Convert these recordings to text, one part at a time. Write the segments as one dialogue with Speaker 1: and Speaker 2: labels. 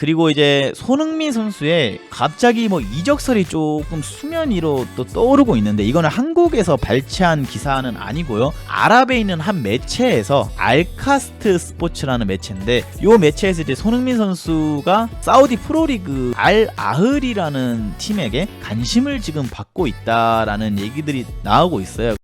Speaker 1: 그리고 이제 손흥민 선수의 갑자기 뭐 이적설이 조금 수면 위로 또 떠오르고 있는데 이거는 한국에서 발췌한 기사는 아니고요. 아랍에 있는 한 매체에서 알카스트 스포츠라는 매체인데 이 매체에서 이제 손흥민 선수가 사우디 프로리그 알 아흐리라는 팀에게 관심을 지금 받고 있다라는 얘기들이 나오고 있어요.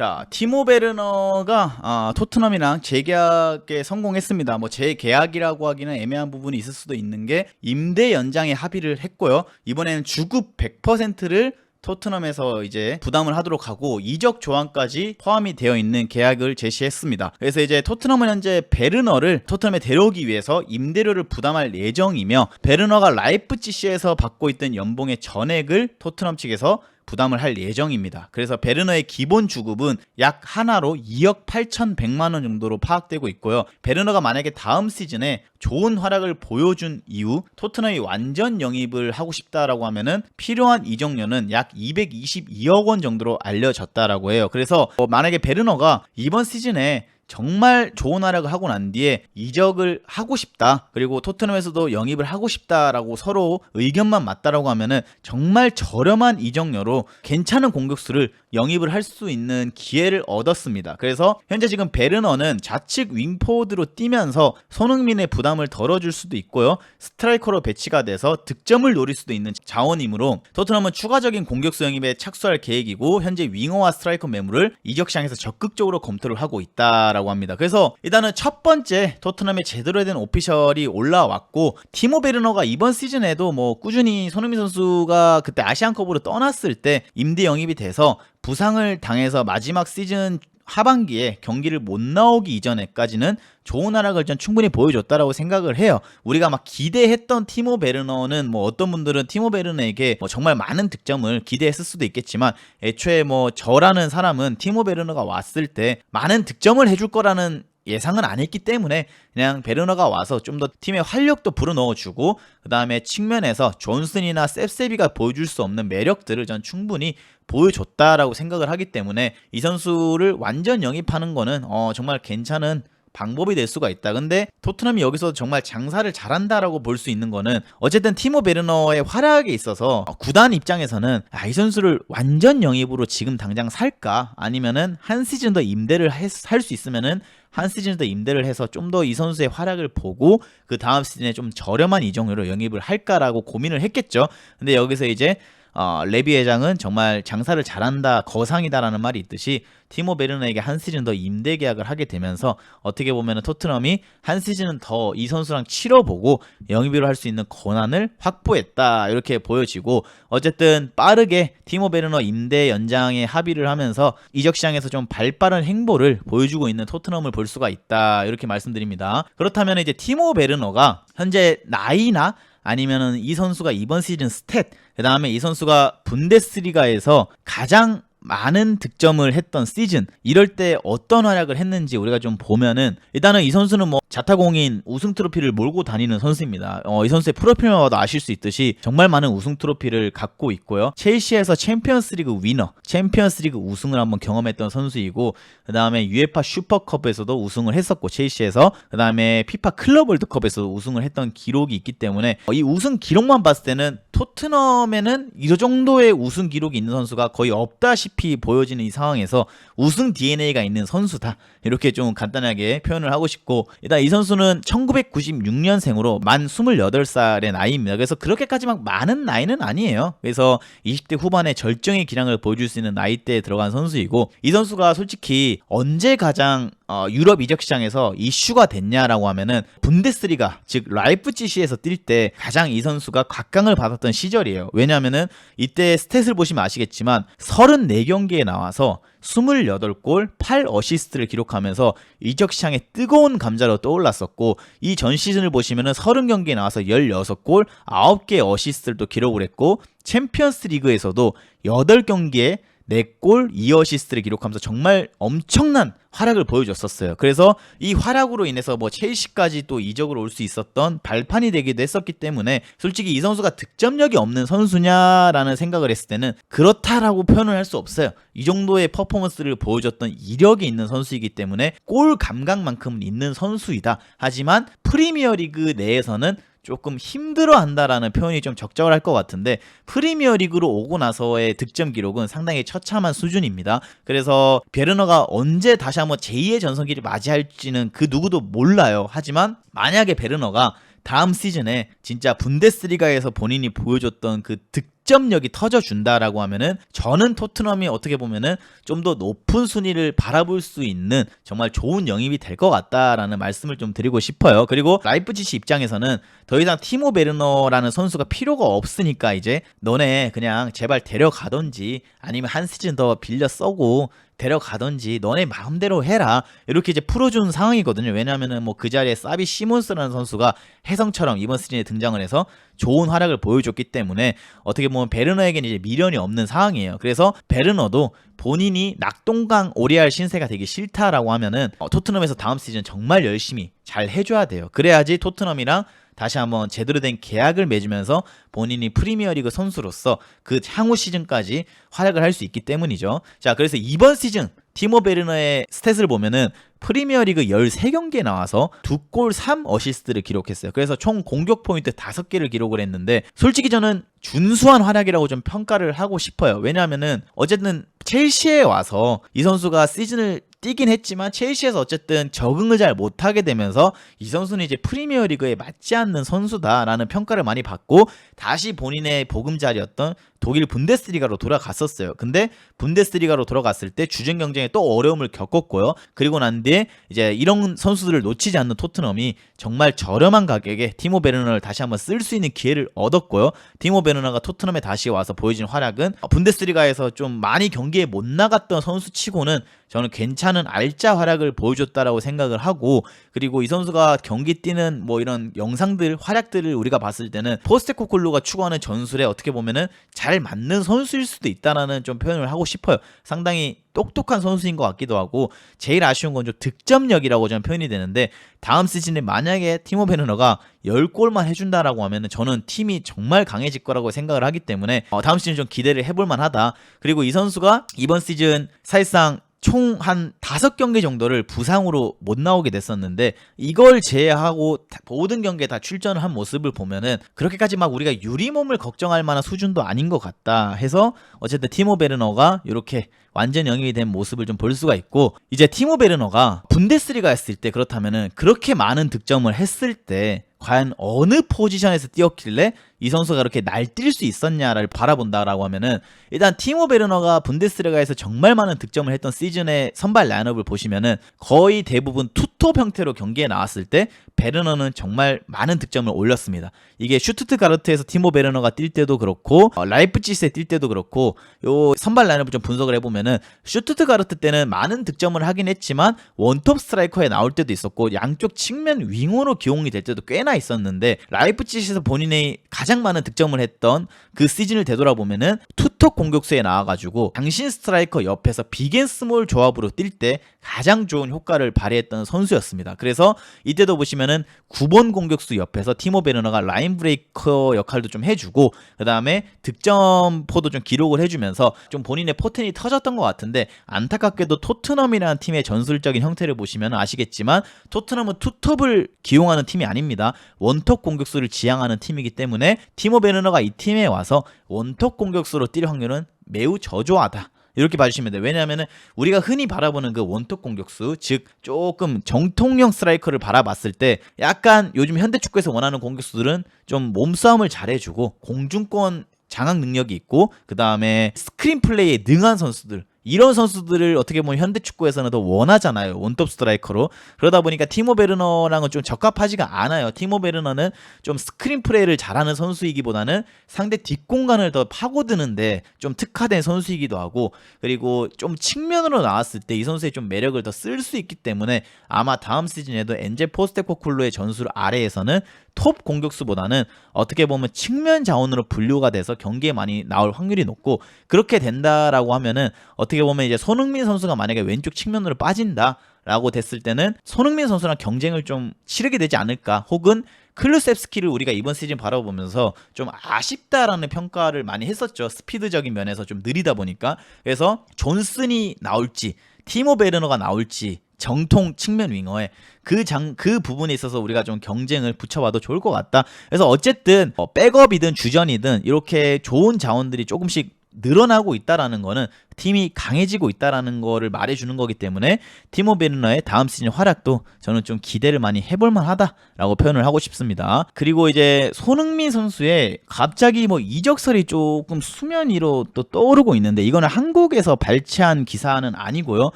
Speaker 1: 자, 티모 베르너가 아, 토트넘이랑 재계약에 성공했습니다. 뭐 재계약이라고 하기는 애매한 부분이 있을 수도 있는 게 임대 연장에 합의를 했고요. 이번에는 주급 100%를 토트넘에서 이제 부담을 하도록 하고 이적 조항까지 포함이 되어 있는 계약을 제시했습니다. 그래서 이제 토트넘은 현재 베르너를 토트넘에 데려오기 위해서 임대료를 부담할 예정이며 베르너가 라이프치시에서 받고 있던 연봉의 전액을 토트넘 측에서 부담을 할 예정입니다. 그래서 베르너의 기본 주급은 약 하나로 2억 8,100만 원 정도로 파악되고 있고요. 베르너가 만약에 다음 시즌에 좋은 활약을 보여준 이후 토트넘이 완전 영입을 하고 싶다라고 하면은 필요한 이적료는 약 222억 원 정도로 알려졌다라고 해요. 그래서 어, 만약에 베르너가 이번 시즌에 정말 좋은 활약을 하고 난 뒤에 이적을 하고 싶다. 그리고 토트넘에서도 영입을 하고 싶다라고 서로 의견만 맞다라고 하면은 정말 저렴한 이적료로 괜찮은 공격수를 영입을 할 수 있는 기회를 얻었습니다. 그래서 현재 지금 베르너는 좌측 윙포드로 뛰면서 손흥민의 부담을 덜어줄 수도 있고요. 스트라이커로 배치가 돼서 득점을 노릴 수도 있는 자원이므로 토트넘은 추가적인 공격수 영입에 착수할 계획이고 현재 윙어와 스트라이커 매물을 이적 시장에서 적극적으로 검토를 하고 있다라고 합니다. 그래서 일단은 첫 번째 토트넘의 제대로 된 오피셜이 올라왔고 티모 베르너가 이번 시즌에도 뭐 꾸준히 손흥민 선수가 그때 아시안컵으로 떠났을 때 임대 영입이 돼서 부상을 당해서 마지막 시즌 하반기에 경기를 못 나오기 이전에까지는 좋은 활약을 전 충분히 보여줬다라고 생각을 해요. 우리가 막 기대했던 티모 베르너는 뭐 어떤 분들은 티모 베르너에게 뭐 정말 많은 득점을 기대했을 수도 있겠지만 애초에 뭐 저라는 사람은 티모 베르너가 왔을 때 많은 득점을 해줄 거라는 예상은 안 했기 때문에 그냥 베르너가 와서 좀 더 팀의 활력도 불어넣어주고 그 다음에 측면에서 존슨이나 셉세비가 보여줄 수 없는 매력들을 전 충분히 보여줬다라고 생각을 하기 때문에 이 선수를 완전 영입하는 거는 어, 정말 괜찮은 방법이 될 수가 있다. 근데 토트넘이 여기서 정말 장사를 잘한다라고 볼 수 있는 거는 어쨌든 티모 베르너의 활약에 있어서 구단 입장에서는 아, 이 선수를 완전 영입으로 지금 당장 살까 아니면은 한 시즌 더 임대를 할 수 있으면은 한 시즌 더 임대를 해서 좀 더 이 선수의 활약을 보고 그 다음 시즌에 좀 저렴한 이적료로 영입을 할까라고 고민을 했겠죠. 근데 여기서 이제 어, 레비 회장은 정말 장사를 잘한다 거상이다라는 말이 있듯이 티모 베르너에게 한 시즌 더 임대 계약을 하게 되면서 어떻게 보면 토트넘이 한 시즌은 더 이 선수랑 치러보고 영입으로 할수 있는 권한을 확보했다 이렇게 보여지고 어쨌든 빠르게 티모 베르너 임대 연장에 합의를 하면서 이적 시장에서 좀 발빠른 행보를 보여주고 있는 토트넘을 볼 수가 있다 이렇게 말씀드립니다. 그렇다면 이제 티모 베르너가 현재 나이나 아니면은 이 선수가 이번 시즌 스탯, 그 다음에 이 선수가 분데스리가에서 가장 많은 득점을 했던 시즌 이럴 때 어떤 활약을 했는지 우리가 좀 보면은 일단은 이 선수는 뭐 자타공인 우승 트로피를 몰고 다니는 선수입니다. 어, 이 선수의 프로필만 봐도 아실 수 있듯이 정말 많은 우승 트로피를 갖고 있고요. 첼시에서 챔피언스리그 위너, 챔피언스리그 우승을 한번 경험했던 선수이고 그 다음에 유에파 슈퍼컵에서도 우승을 했었고 첼시에서 그 다음에 피파 클럽 월드컵에서 우승을 했던 기록이 있기 때문에 어, 이 우승 기록만 봤을 때는 토트넘에는 이 정도의 우승 기록이 있는 선수가 거의 없다시피 보여지는 이 상황에서 우승 DNA가 있는 선수다. 이렇게 좀 간단하게 표현을 하고 싶고 일단 이 선수는 1996년생으로 만 28살의 나이입니다. 그래서 그렇게까지 막 많은 나이는 아니에요. 그래서 20대 후반에 절정의 기량을 보여줄 수 있는 나이대에 들어간 선수이고 이 선수가 솔직히 언제 가장 어, 유럽 이적 시장에서 이슈가 됐냐라고 하면은 분데스리가 즉 라이프치시에서 뛸 때 가장 이 선수가 각광을 받았던 시절이에요. 왜냐하면은 이때 스탯을 보시면 아시겠지만 34경기에 나와서 28골 8어시스트를 기록하면서 이적 시장의 뜨거운 감자로 떠올랐었고 이 전 시즌을 보시면은 30경기에 나와서 16골 9개 어시스트를 또 기록을 했고 챔피언스 리그에서도 8경기에 4골 2어시스트를 기록하면서 정말 엄청난 활약을 보여줬었어요. 그래서 이 활약으로 인해서 뭐 첼시까지 또 이적으로 올 수 있었던 발판이 되기도 했었기 때문에 솔직히 이 선수가 득점력이 없는 선수냐라는 생각을 했을 때는 그렇다라고 표현을 할 수 없어요. 이 정도의 퍼포먼스를 보여줬던 이력이 있는 선수이기 때문에 골 감각만큼은 있는 선수이다. 하지만 프리미어리그 내에서는 조금 힘들어 한다라는 표현이 좀 적절할 것 같은데 프리미어 리그로 오고 나서의 득점 기록은 상당히 처참한 수준입니다. 그래서 베르너가 언제 다시 한번 제2의 전성기를 맞이할지는 그 누구도 몰라요. 하지만 만약에 베르너가 다음 시즌에 진짜 분데스리가에서 본인이 보여줬던 그 득점 력이 터져준다라고 하면은 저는 토트넘이 어떻게 보면은 좀 더 높은 순위를 바라볼 수 있는 정말 좋은 영입이 될 것 같다라는 말씀을 좀 드리고 싶어요. 그리고 라이프치시 입장에서는 더 이상 티모 베르너라는 선수가 필요가 없으니까 이제 너네 그냥 제발 데려가던지 아니면 한 시즌 더 빌려 써고 데려가던지 너네 마음대로 해라 이렇게 이제 풀어준 상황이거든요. 왜냐하면은 뭐 그 자리에 사비 시몬스라는 선수가 혜성처럼 이번 시즌에 등장을 해서 좋은 활약을 보여줬기 때문에 어떻게 보면 베르너에게는 이제 미련이 없는 상황이에요. 그래서 베르너도 본인이 낙동강 오리알 신세가 되기 싫다라고 하면은 어, 토트넘에서 다음 시즌 정말 열심히 잘 해줘야 돼요. 그래야지 토트넘이랑 다시 한번 제대로 된 계약을 맺으면서 본인이 프리미어리그 선수로서 그 향후 시즌까지 활약을 할 수 있기 때문이죠. 자, 그래서 이번 시즌 티모 베르너의 스탯을 보면은 프리미어리그 13경기에 나와서 2골 3어시스트를 기록했어요. 그래서 총 공격 포인트 5개를 기록을 했는데 솔직히 저는 준수한 활약이라고 좀 평가를 하고 싶어요. 왜냐하면은 어쨌든 첼시에 와서 이 선수가 시즌을 뛰긴 했지만 첼시에서 어쨌든 적응을 잘 못하게 되면서 이 선수는 이제 프리미어 리그에 맞지 않는 선수다라는 평가를 많이 받고 다시 본인의 보금자리였던 독일 분데스리가로 돌아갔었어요. 근데 분데스리가로 돌아갔을 때 주전 경쟁에 또 어려움을 겪었고요. 그리고 난 뒤에 이제 이런 선수들을 놓치지 않는 토트넘이 정말 저렴한 가격에 티모 베르너를 다시 한번 쓸 수 있는 기회를 얻었고요. 티모 베르너가 토트넘에 다시 와서 보여진 활약은 분데스리가에서 좀 많이 경기에 못 나갔던 선수 치고는 저는 괜찮은 알짜 활약을 보여줬다라고 생각을 하고 그리고 이 선수가 경기 뛰는 뭐 이런 영상들 활약들을 우리가 봤을 때는 포스테코콜루가 추구하는 전술에 어떻게 보면은 잘 맞는 선수일 수도 있다라는 좀 표현을 하고 싶어요. 상당히 똑똑한 선수인 것 같기도 하고 제일 아쉬운 건 좀 득점력이라고 저는 표현이 되는데 다음 시즌에 만약에 티모 베르너가 10골만 해준다라고 하면 저는 팀이 정말 강해질 거라고 생각을 하기 때문에 어, 다음 시즌 좀 기대를 해볼 만하다. 그리고 이 선수가 이번 시즌 사실상 총 한 다섯 경기 정도를 부상으로 못 나오게 됐었는데 이걸 제외하고 모든 경기에 다 출전을 한 모습을 보면은 그렇게까지 막 우리가 유리몸을 걱정할 만한 수준도 아닌 것 같다 해서 어쨌든 티모 베르너가 이렇게 완전 영입이 된 모습을 좀 볼 수가 있고 이제 티모 베르너가 분데스리가 했을 때 그렇다면은 그렇게 많은 득점을 했을 때 과연 어느 포지션에서 뛰었길래 이 선수가 그렇게 날뛸 수 있었냐를 바라본다라고 하면은 일단 티모 베르너가 분데스리가에서 정말 많은 득점을 했던 시즌의 선발 라인업을 보시면은 거의 대부분 투톱 형태로 경기에 나왔을 때 베르너는 정말 많은 득점을 올렸습니다. 이게 슈투트가르트에서 티모 베르너가 뛸 때도 그렇고 어, 라이프치스에 뛸 때도 그렇고 요 선발 라인업을 좀 분석을 해보면은 슈투트가르트 때는 많은 득점을 하긴 했지만 원톱 스트라이커에 나올 때도 있었고 양쪽 측면 윙어로 기용이 될 때도 꽤나 있었는데 라이프치스에서 본인의 가장 많은 득점을 했던 그 시즌을 되돌아보면은 투 톱 공격수에 나와가지고 당신 스트라이커 옆에서 비겐 스몰 조합으로 뛸 때 가장 좋은 효과를 발휘했던 선수였습니다. 그래서 이때도 보시면은 9번 공격수 옆에서 티모 베르너가 라인 브레이커 역할도 좀 해주고 그 다음에 득점포도 좀 기록을 해주면서 좀 본인의 포텐이 터졌던 것 같은데 안타깝게도 토트넘이라는 팀의 전술적인 형태를 보시면 아시겠지만 토트넘은 투톱을 기용하는 팀이 아닙니다. 원톱 공격수를 지향하는 팀이기 때문에 티모 베르너가 이 팀에 와서 원톱 공격수로 뛸 확률은 매우 저조하다. 이렇게 봐주시면 돼요. 왜냐하면 우리가 흔히 바라보는 그 원톱 공격수, 즉 조금 정통형 스트라이커를 바라봤을 때 약간 요즘 현대 축구에서 원하는 공격수들은 좀 몸싸움을 잘해주고 공중권 장악 능력이 있고 그 다음에 스크린 플레이에 능한 선수들 이런 선수들을 어떻게 보면 현대 축구에서는 더 원하잖아요. 원톱 스트라이커로. 그러다 보니까 티모 베르너랑은 좀 적합하지가 않아요. 티모 베르너는 좀 스크린 플레이를 잘하는 선수이기보다는 상대 뒷공간을 더 파고드는데 좀 특화된 선수이기도 하고 그리고 좀 측면으로 나왔을 때 이 선수의 좀 매력을 더 쓸 수 있기 때문에 아마 다음 시즌에도 엔제 포스테코쿨로의 전술 아래에서는 톱 공격수보다는 어떻게 보면 측면 자원으로 분류가 돼서 경기에 많이 나올 확률이 높고 그렇게 된다라고 하면은 어떻게 보면 이제 손흥민 선수가 만약에 왼쪽 측면으로 빠진다. 라고 됐을 때는 손흥민 선수랑 경쟁을 좀 치르게 되지 않을까 혹은 클루셉스키를 우리가 이번 시즌 바라보면서 좀 아쉽다라는 평가를 많이 했었죠 스피드적인 면에서 좀 느리다 보니까 그래서 존슨이 나올지 티모 베르너가 나올지 정통 측면 윙어에 그 장 그 부분에 있어서 우리가 좀 경쟁을 붙여봐도 좋을 것 같다. 그래서 어쨌든 뭐 백업이든 주전이든 이렇게 좋은 자원들이 조금씩 늘어나고 있다라는 거는 팀이 강해지고 있다라는 거를 말해주는 거기 때문에 티모 베르너의 다음 시즌 활약도 저는 좀 기대를 많이 해볼 만 하다라고 표현을 하고 싶습니다. 그리고 이제 손흥민 선수의 갑자기 뭐 이적설이 조금 수면 위로 또 떠오르고 있는데 이거는 한국에서 발췌한 기사는 아니고요.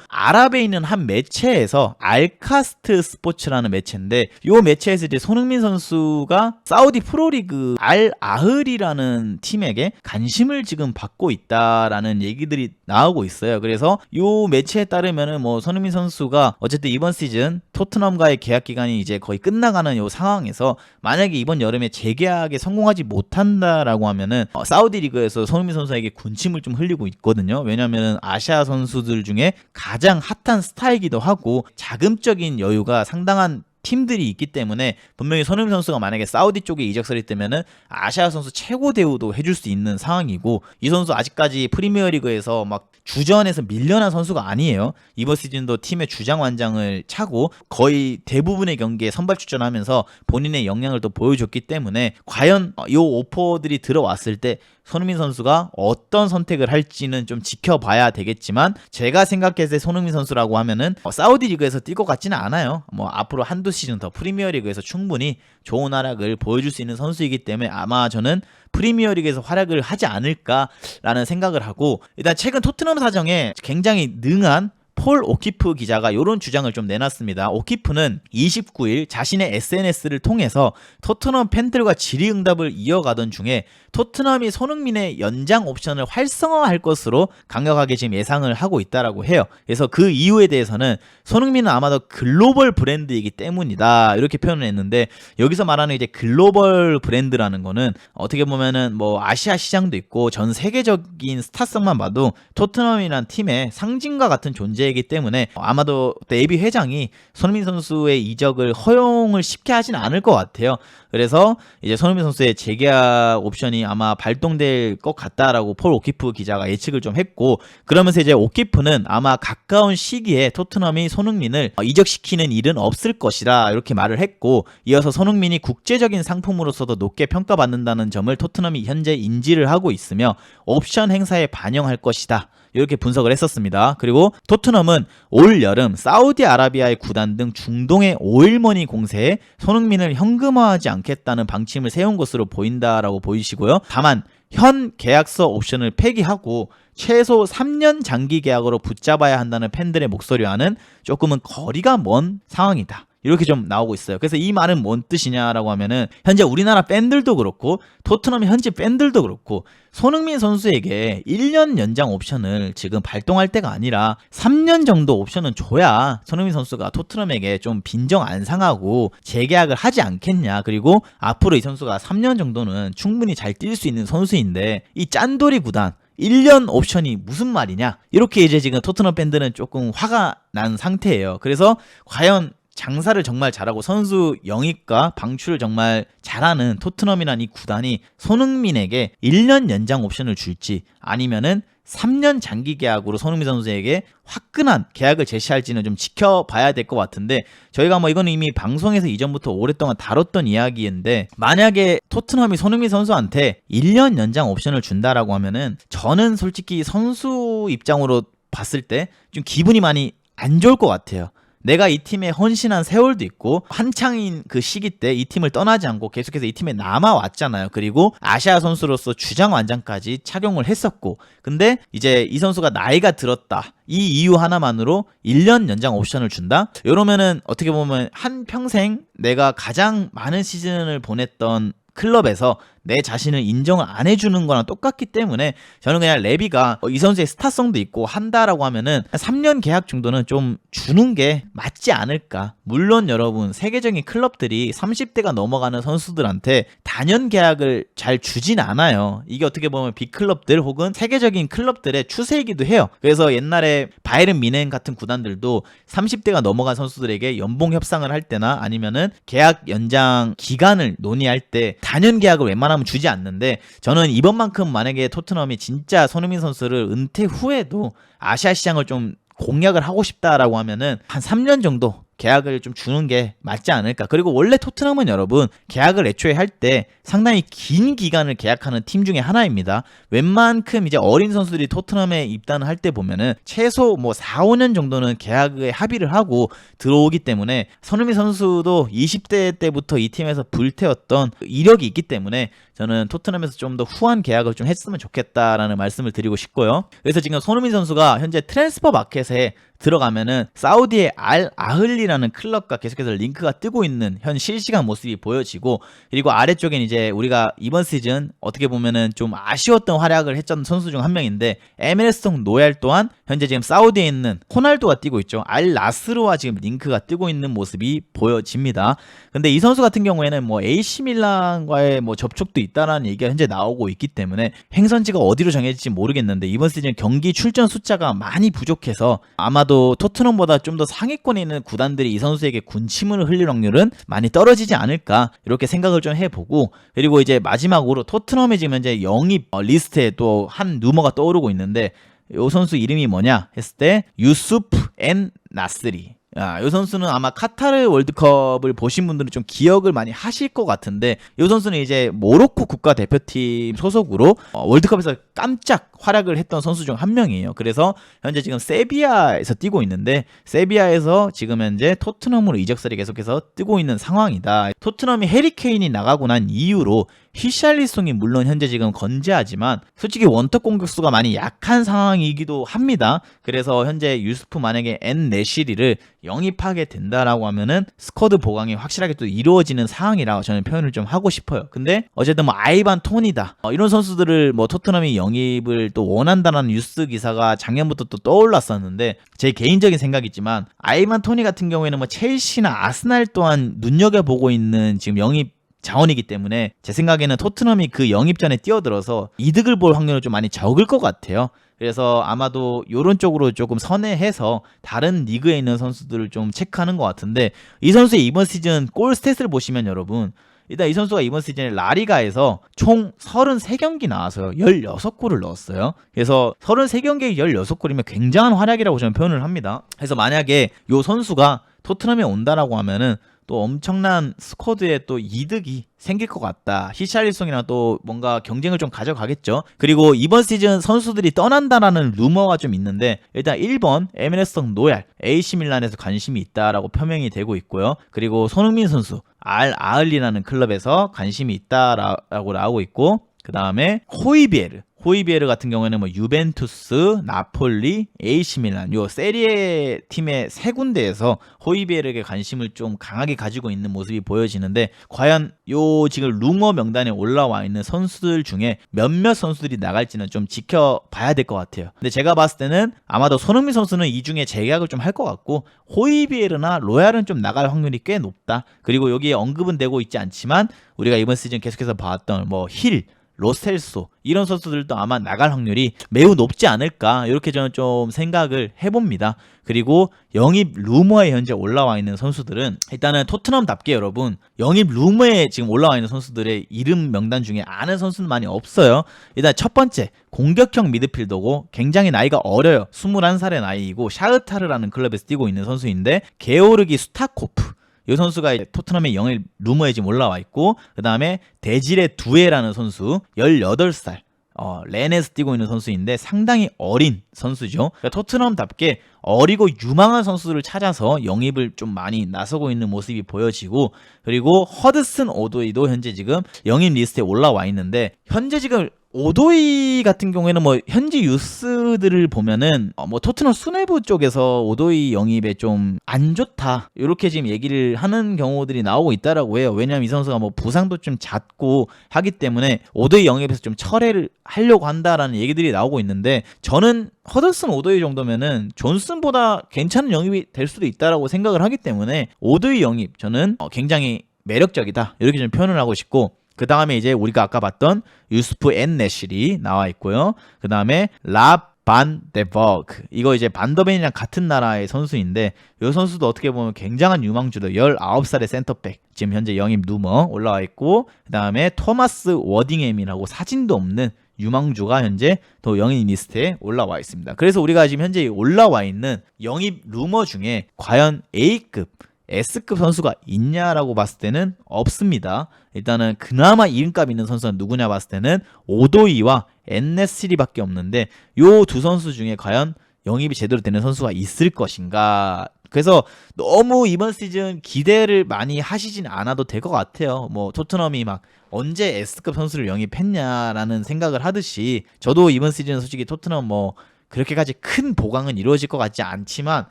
Speaker 1: 아랍에 있는 한 매체에서 알카스트 스포츠라는 매체인데 이 매체에서 이제 손흥민 선수가 사우디 프로리그 알 아흐리라는 팀에게 관심을 지금 받고 있다라는 얘기들이 나 오고 있어요. 그래서 이 매체에 따르면은 뭐 손흥민 선수가 어쨌든 이번 시즌 토트넘과의 계약 기간이 이제 거의 끝나가는 이 상황에서 만약에 이번 여름에 재계약에 성공하지 못한다라고 하면은 어, 사우디 리그에서 손흥민 선수에게 군침을 좀 흘리고 있거든요. 왜냐면은 아시아 선수들 중에 가장 핫한 스타이기도 하고 자금적인 여유가 상당한 팀들이 있기 때문에 분명히 손흥민 선수가 만약에 사우디 쪽에 이적설이 뜨면은 아시아 선수 최고 대우도 해줄 수 있는 상황이고 이 선수 아직까지 프리미어리그에서 막 주전에서 밀려난 선수가 아니에요. 이번 시즌도 팀의 주장 완장을 차고 거의 대부분의 경기에 선발 출전하면서 본인의 역량을 또 보여줬기 때문에 과연 이 오퍼들이 들어왔을 때 손흥민 선수가 어떤 선택을 할지는 좀 지켜봐야 되겠지만 제가 생각했을 때 손흥민 선수라고 하면은 어, 사우디 리그에서 뛸 것 같지는 않아요. 뭐 앞으로 한두 시즌 더 프리미어 리그에서 충분히 좋은 활약을 보여줄 수 있는 선수이기 때문에 아마 저는 프리미어 리그에서 활약을 하지 않을까라는 생각을 하고 일단 최근 토트넘 사정에 굉장히 능한 폴 오키프 기자가 이런 주장을 좀 내놨습니다. 오키프는 29일 자신의 SNS를 통해서 토트넘 팬들과 질의응답을 이어가던 중에 토트넘이 손흥민의 연장 옵션을 활성화할 것으로 강력하게 지금 예상을 하고 있다라고 해요. 그래서 그 이유에 대해서는 손흥민은 아마도 글로벌 브랜드이기 때문이다 이렇게 표현을 했는데 여기서 말하는 이제 글로벌 브랜드라는 거는 어떻게 보면은 뭐 아시아 시장도 있고 전 세계적인 스타성만 봐도 토트넘이란 팀의 상징과 같은 존재이기 때문에 아마도 네이비 회장이 손흥민 선수의 이적을 허용을 쉽게 하진 않을 것 같아요. 그래서 이제 손흥민 선수의 재계약 옵션이 아마 발동될 것 같다라고 폴 오키프 기자가 예측을 좀 했고 그러면서 이제 오키프는 아마 가까운 시기에 토트넘이 손흥민을 이적시키는 일은 없을 것이다 이렇게 말을 했고 이어서 손흥민이 국제적인 상품으로서도 높게 평가받는다는 점을 토트넘이 현재 인지를 하고 있으며 옵션 행사에 반영할 것이다. 이렇게 분석을 했었습니다. 그리고 토트넘은 올 여름 사우디아라비아의 구단 등 중동의 오일머니 공세에 손흥민을 현금화하지 않겠다는 방침을 세운 것으로 보인다라고 보이시고요. 다만 현 계약서 옵션을 폐기하고 최소 3년 장기 계약으로 붙잡아야 한다는 팬들의 목소리와는 조금은 거리가 먼 상황이다. 이렇게 좀 나오고 있어요. 그래서 이 말은 뭔 뜻이냐라고 하면은 현재 우리나라 팬들도 그렇고 토트넘 현지 팬들도 그렇고 손흥민 선수에게 1년 연장 옵션을 지금 발동할 때가 아니라 3년 정도 옵션은 줘야 손흥민 선수가 토트넘에게 좀 빈정 안 상하고 재계약을 하지 않겠냐. 그리고 앞으로 이 선수가 3년 정도는 충분히 잘 뛸 수 있는 선수인데 이 짠돌이 구단 1년 옵션이 무슨 말이냐? 이렇게 이제 지금 토트넘 팬들은 조금 화가 난 상태예요. 그래서 과연 장사를 정말 잘하고 선수 영입과 방출을 정말 잘하는 토트넘이라는 이 구단이 손흥민에게 1년 연장 옵션을 줄지 아니면은 3년 장기 계약으로 손흥민 선수에게 화끈한 계약을 제시할지는 좀 지켜봐야 될 것 같은데 저희가 뭐 이거는 이미 방송에서 이전부터 오랫동안 다뤘던 이야기인데 만약에 토트넘이 손흥민 선수한테 1년 연장 옵션을 준다라고 하면은 저는 솔직히 선수 입장으로 봤을 때 좀 기분이 많이 안 좋을 것 같아요. 내가 이 팀에 헌신한 세월도 있고 한창인 그 시기 때 이 팀을 떠나지 않고 계속해서 이 팀에 남아왔잖아요. 그리고 아시아 선수로서 주장 완장까지 착용을 했었고 근데 이제 이 선수가 나이가 들었다. 이 이유 하나만으로 1년 연장 옵션을 준다? 이러면은 어떻게 보면 한 평생 내가 가장 많은 시즌을 보냈던 클럽에서 내 자신을 인정을 안 해주는 거랑 똑같기 때문에 저는 그냥 레비가 어, 이 선수의 스타성도 있고 한다라고 하면은 한 3년 계약 정도는 좀 주는 게 맞지 않을까. 물론 여러분 세계적인 클럽들이 30대가 넘어가는 선수들한테 단연 계약을 잘 주진 않아요. 이게 어떻게 보면 빅클럽들 혹은 세계적인 클럽들의 추세이기도 해요. 그래서 옛날에 바이른 미넨 같은 구단들도 30대가 넘어간 선수들에게 연봉 협상을 할 때나 아니면은 계약 연장 기간을 논의할 때 단연 계약을 웬만하면 주지 않는데 저는 이번만큼 만약에 토트넘이 진짜 손흥민 선수를 은퇴 후에도 아시아 시장을 좀 공략을 하고 싶다라고 하면은 한 3년 정도 계약을 좀 주는 게 맞지 않을까. 그리고 원래 토트넘은 여러분 계약을 애초에 할 때 상당히 긴 기간을 계약하는 팀 중에 하나입니다. 웬만큼 이제 어린 선수들이 토트넘에 입단을 할 때 보면은 최소 뭐 4, 5년 정도는 계약에 합의를 하고 들어오기 때문에 손흥민 선수도 20대 때부터 이 팀에서 불태웠던 이력이 있기 때문에 저는 토트넘에서 좀 더 후한 계약을 좀 했으면 좋겠다라는 말씀을 드리고 싶고요. 그래서 지금 손흥민 선수가 현재 트랜스퍼 마켓에 들어가면은 사우디의 알 아흘리라는 클럽과 계속해서 링크가 뜨고 있는 현 실시간 모습이 보여지고 그리고 아래쪽엔 이제 우리가 이번 시즌 어떻게 보면은 좀 아쉬웠던 활약을 했던 선수 중 한 명인데 에메레스통 노얄 또한 현재 지금 사우디에 있는 호날두가 뛰고 있죠. 알 나스르와 지금 링크가 뜨고 있는 모습이 보여집니다. 근데 이 선수 같은 경우에는 뭐 AC 밀란과의 뭐 접촉도 있다라는 얘기가 현재 나오고 있기 때문에 행선지가 어디로 정해질지 모르겠는데 이번 시즌 경기 출전 숫자가 많이 부족해서 아마 도 토트넘보다 좀 더 상위권에 있는 구단들이 이 선수에게 군침을 흘릴 확률은 많이 떨어지지 않을까 이렇게 생각을 좀 해보고 그리고 이제 마지막으로 토트넘의 지금 현재 영입 어, 리스트에 또 한 루머가 떠오르고 있는데 이 선수 이름이 뭐냐 했을 때 유수프 엔 나스리 아, 이 선수는 아마 카타르 월드컵을 보신 분들은 좀 기억을 많이 하실 것 같은데 이 선수는 이제 모로코 국가 대표팀 소속으로 어, 월드컵에서 깜짝 활약을 했던 선수 중 한 명이에요. 그래서 현재 지금 세비야에서 뛰고 있는데 세비야에서 지금 현재 토트넘으로 이적설이 계속해서 뜨고 있는 상황이다. 토트넘이 해리케인이 나가고 난 이후로 히샬리송이 물론 현재 지금 건재하지만 솔직히 원톱 공격수가 많이 약한 상황이기도 합니다. 그래서 현재 유스프 만약에 엔 네시리를 영입하게 된다라고 하면은 스쿼드 보강이 확실하게 또 이루어지는 상황이라고 저는 표현을 좀 하고 싶어요. 근데 어쨌든 뭐 아이반 톤이다 어, 이런 선수들을 뭐 토트넘이 영입을 또 원한다는 뉴스 기사가 작년부터 또 떠올랐었는데 제 개인적인 생각이지만 아이반 토니 같은 경우에는 뭐 첼시나 아스날 또한 눈여겨 보고 있는 지금 영입 자원이기 때문에 제 생각에는 토트넘이 그 영입전에 뛰어들어서 이득을 볼 확률은 좀 많이 적을 것 같아요. 그래서 아마도 요런 쪽으로 조금 선회해서 다른 리그에 있는 선수들을 좀 체크하는 것 같은데 이 선수의 이번 시즌 골 스탯을 보시면 여러분 일단 이 선수가 이번 시즌에 라리가에서 총 33경기 나와서 16골을 넣었어요. 그래서 33경기에 16골이면 굉장한 활약이라고 저는 표현을 합니다. 그래서 만약에 요 선수가 토트넘에 온다라고 하면은 또 엄청난 스쿼드에 또 이득이 생길 것 같다. 히샬리송이랑 또 뭔가 경쟁을 좀 가져가겠죠. 그리고 이번 시즌 선수들이 떠난다라는 루머가 좀 있는데 일단 1번 에메레스성 노얄 AC 밀란에서 관심이 있다라고 표명이 되고 있고요. 그리고 손흥민 선수 알 아흘리라는 클럽에서 관심이 있다라고 나오고 있고 그 다음에 호이비에르 호이비에르 같은 경우에는 뭐 유벤투스, 나폴리, AC 밀란 요 세리에 팀의 세 군데에서 호이비에르에게 관심을 좀 강하게 가지고 있는 모습이 보여지는데 과연 요 지금 루머 명단에 올라와 있는 선수들 중에 몇몇 선수들이 나갈지는 좀 지켜봐야 될 것 같아요. 근데 제가 봤을 때는 아마도 손흥민 선수는 이 중에 재계약을 좀 할 것 같고 호이비에르나 로얄은 좀 나갈 확률이 꽤 높다. 그리고 여기에 언급은 되고 있지 않지만 우리가 이번 시즌 계속해서 봤던 뭐 힐, 로셀소 이런 선수들도 아마 나갈 확률이 매우 높지 않을까 이렇게 저는 좀 생각을 해봅니다. 그리고 영입 루머에 현재 올라와 있는 선수들은 일단은 토트넘답게 여러분 영입 루머에 지금 올라와 있는 선수들의 이름 명단 중에 아는 선수는 많이 없어요. 일단 첫 번째 공격형 미드필더고 굉장히 나이가 어려요. 21살의 나이이고 샤흐타르라는 클럽에서 뛰고 있는 선수인데 게오르기 스타코프 이 선수가 토트넘의 영입 루머에 지금 올라와 있고 그 다음에 데질의 두에라는 선수 18살 어, 렌에서 뛰고 있는 선수인데 상당히 어린 선수죠. 그러니까 토트넘답게 어리고 유망한 선수를 찾아서 영입을 좀 많이 나서고 있는 모습이 보여지고 그리고 허드슨 오도이도 현재 지금 영입 리스트에 올라와 있는데 현재 지금 오도이 같은 경우에는 뭐 현지 뉴스들을 보면은 어, 뭐 토트넘 수뇌부 쪽에서 오도이 영입에 좀 안 좋다 이렇게 지금 얘기를 하는 경우들이 나오고 있다라고 해요. 왜냐하면 이 선수가 뭐 부상도 좀 잦고 하기 때문에 오도이 영입에서 좀 철회를 하려고 한다라는 얘기들이 나오고 있는데 저는 허드슨 오도이 정도면은 존슨보다 괜찮은 영입이 될 수도 있다라고 생각을 하기 때문에 오도이 영입 저는 어, 굉장히 매력적이다 이렇게 좀 표현을 하고 싶고 그 다음에 이제 우리가 아까 봤던 유스프 앤 내실이 나와 있고요. 그 다음에 라반 데버그 이거 이제 반더벤이랑 같은 나라의 선수인데 이 선수도 어떻게 보면 굉장한 유망주도 19살의 센터백 지금 현재 영입 누머 올라와 있고 그 다음에 토마스 워딩햄이라고 사진도 없는 유망주가 현재 또 영입 리스트에 올라와 있습니다. 그래서 우리가 지금 현재 올라와 있는 영입 루머 중에 과연 A급 S급 선수가 있냐라고 봤을 때는 없습니다. 일단은 그나마 이름값 있는 선수는 누구냐 봤을 때는 오도이와 엔네스리밖에 없는데 요 두 선수 중에 과연 영입이 제대로 되는 선수가 있을 것인가 그래서 너무 이번 시즌 기대를 많이 하시진 않아도 될 것 같아요. 뭐 토트넘이 막 언제 S급 선수를 영입했냐라는 생각을 하듯이 저도 이번 시즌 솔직히 토트넘 뭐 그렇게까지 큰 보강은 이루어질 것 같지 않지만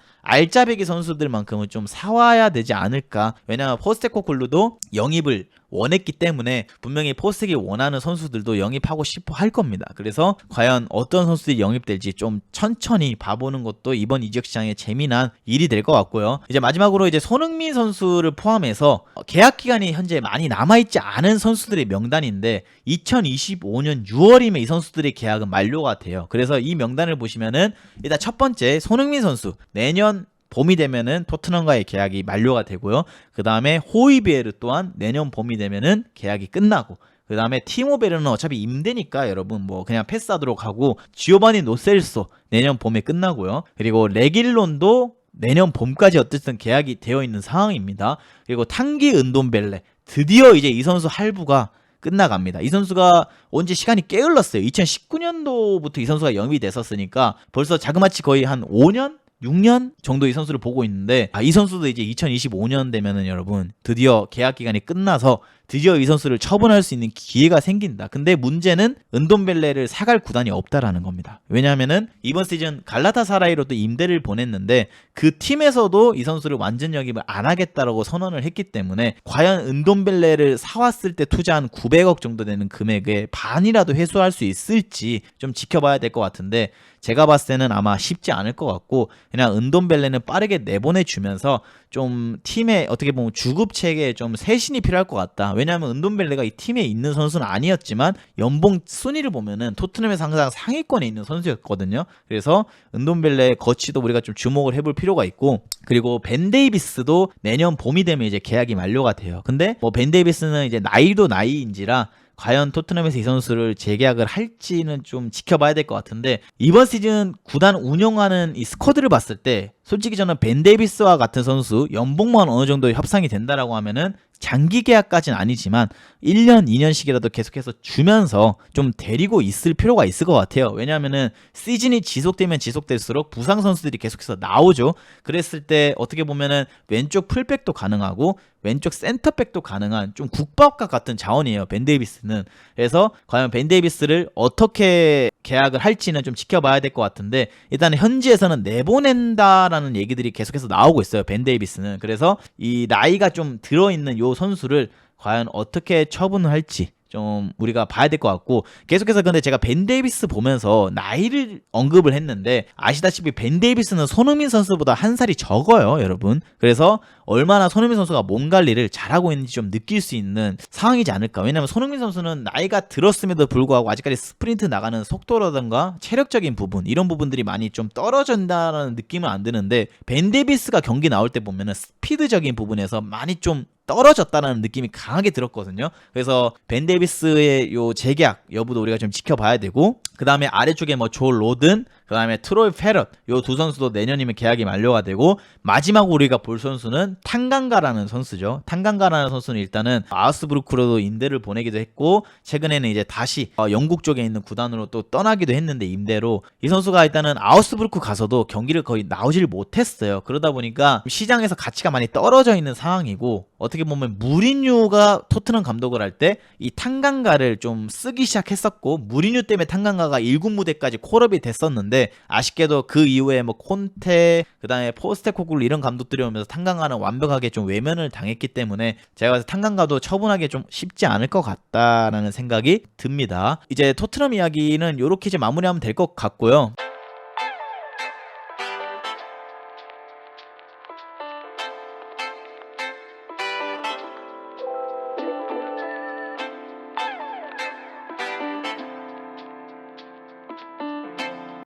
Speaker 1: 알짜배기 선수들만큼은 좀 사와야 되지 않을까. 왜냐하면 포스테코클루도 영입을 원했기 때문에 분명히 포스텍이 원하는 선수들도 영입하고 싶어 할 겁니다. 그래서 과연 어떤 선수들이 영입될지 좀 천천히 봐보는 것도 이번 이적 시장의 재미난 일이 될 것 같고요. 이제 마지막으로 이제 손흥민 선수를 포함해서 계약 기간이 현재 많이 남아있지 않은 선수들의 명단인데 2025년 6월이면 이 선수들의 계약은 만료가 돼요. 그래서 이 명단을 보시면은 일단 첫 번째 손흥민 선수 내년 봄이 되면은 토트넘과의 계약이 만료가 되고요. 그 다음에 호이비에르 또한 내년 봄이 되면은 계약이 끝나고 그 다음에 티모베르는 어차피 임대니까 여러분 뭐 그냥 패스하도록 하고 지오바니 노셀소 내년 봄에 끝나고요. 그리고 레길론도 내년 봄까지 어쨌든 계약이 되어 있는 상황입니다. 그리고 탕기 은돈벨레 드디어 이제 이 선수 할부가 끝나갑니다. 이 선수가 언제 시간이 꽤 흘렀어요. 2019년도부터 이 선수가 영입이 됐었으니까 벌써 자그마치 거의 한 5년 6년 정도 이 선수를 보고 있는데 아, 이 선수도 이제 2025년 되면은 여러분 드디어 계약 기간이 끝나서 드디어 이 선수를 처분할 수 있는 기회가 생긴다. 근데 문제는 은돈벨레를 사갈 구단이 없다라는 겁니다. 왜냐하면은 이번 시즌 갈라타사라이로 또 임대를 보냈는데 그 팀에서도 이 선수를 완전 영입을 안 하겠다라고 선언을 했기 때문에 과연 은돈벨레를 사왔을 때 투자한 900억 정도 되는 금액의 반이라도 회수할 수 있을지 좀 지켜봐야 될 것 같은데 제가 봤을 때는 아마 쉽지 않을 것 같고 그냥 은돈벨레는 빠르게 내보내주면서 좀 팀에 어떻게 보면 주급 체계에 좀 세신이 필요할 것 같다. 왜냐하면 은돈벨레가 이 팀에 있는 선수는 아니었지만 연봉 순위를 보면은 토트넘에서 항상 상위권에 있는 선수였거든요. 그래서 은돈벨레의 거치도 우리가 좀 주목을 해볼 필요가 있고 그리고 벤 데이비스도 내년 봄이 되면 이제 계약이 만료가 돼요. 근데 뭐 벤 데이비스는 이제 나이도 나이인지라 과연 토트넘에서 이 선수를 재계약을 할지는 좀 지켜봐야 될 것 같은데 이번 시즌 구단 운영하는 이 스쿼드를 봤을 때 솔직히 저는 벤 데이비스와 같은 선수 연봉만 어느 정도 협상이 된다라고 하면은 장기 계약까지는 아니지만 1년, 2년씩이라도 계속해서 주면서 좀 데리고 있을 필요가 있을 것 같아요. 왜냐하면은 시즌이 지속되면 지속될수록 부상 선수들이 계속해서 나오죠. 그랬을 때 어떻게 보면은 왼쪽 풀백도 가능하고 왼쪽 센터백도 가능한 좀 국밥과 같은 자원이에요. 벤 데이비스는. 그래서 과연 벤 데이비스를 어떻게 계약을 할지는 좀 지켜봐야 될 것 같은데 일단 현지에서는 내보낸다라는 얘기들이 계속해서 나오고 있어요. 벤 데이비스는. 그래서 이 나이가 좀 들어있는 요 선수를 과연 어떻게 처분을 할지 좀 우리가 봐야 될 것 같고 계속해서 근데 제가 벤 데이비스 보면서 나이를 언급을 했는데 아시다시피 벤 데이비스는 손흥민 선수보다 한 살이 적어요 여러분 그래서 얼마나 손흥민 선수가 몸 관리를 잘하고 있는지 좀 느낄 수 있는 상황이지 않을까 왜냐면 손흥민 선수는 나이가 들었음에도 불구하고 아직까지 스프린트 나가는 속도라든가 체력적인 부분 이런 부분들이 많이 좀 떨어진다는 느낌은 안 드는데 벤 데이비스가 경기 나올 때 보면은 스피드적인 부분에서 많이 좀 떨어졌다는 느낌이 강하게 들었거든요. 그래서 벤 데이비스의 요 재계약 여부도 우리가 좀 지켜봐야 되고 그 다음에 아래쪽에 뭐 조 로든 그 다음에 트로이 페럿 요 두 선수도 내년이면 계약이 만료가 되고 마지막 우리가 볼 선수는 탄강가라는 선수죠. 탄강가라는 선수는 일단은 아우스부르크로도 임대를 보내기도 했고 최근에는 이제 다시 어, 영국 쪽에 있는 구단으로 또 떠나기도 했는데 임대로 이 선수가 일단은 아우스부르크 가서도 경기를 거의 나오질 못했어요. 그러다 보니까 시장에서 가치가 많이 떨어져 있는 상황이고 어떻게 보면 무리뉴가 토트넘 감독을 할 때 이 탄강가를 좀 쓰기 시작했었고 무리뉴 때문에 탄강가가 1군 무대까지 콜업이 됐었는데 아쉽게도 그 이후에 뭐 콘테 그다음에 포스테코글 이런 감독들이 오면서 탄강가는 완벽하게 좀 외면을 당했기 때문에 제가 봐서 탄강가도 처분하기 좀 쉽지 않을 것 같다라는 생각이 듭니다. 이제 토트넘 이야기는 이렇게 이제 마무리하면 될 것 같고요.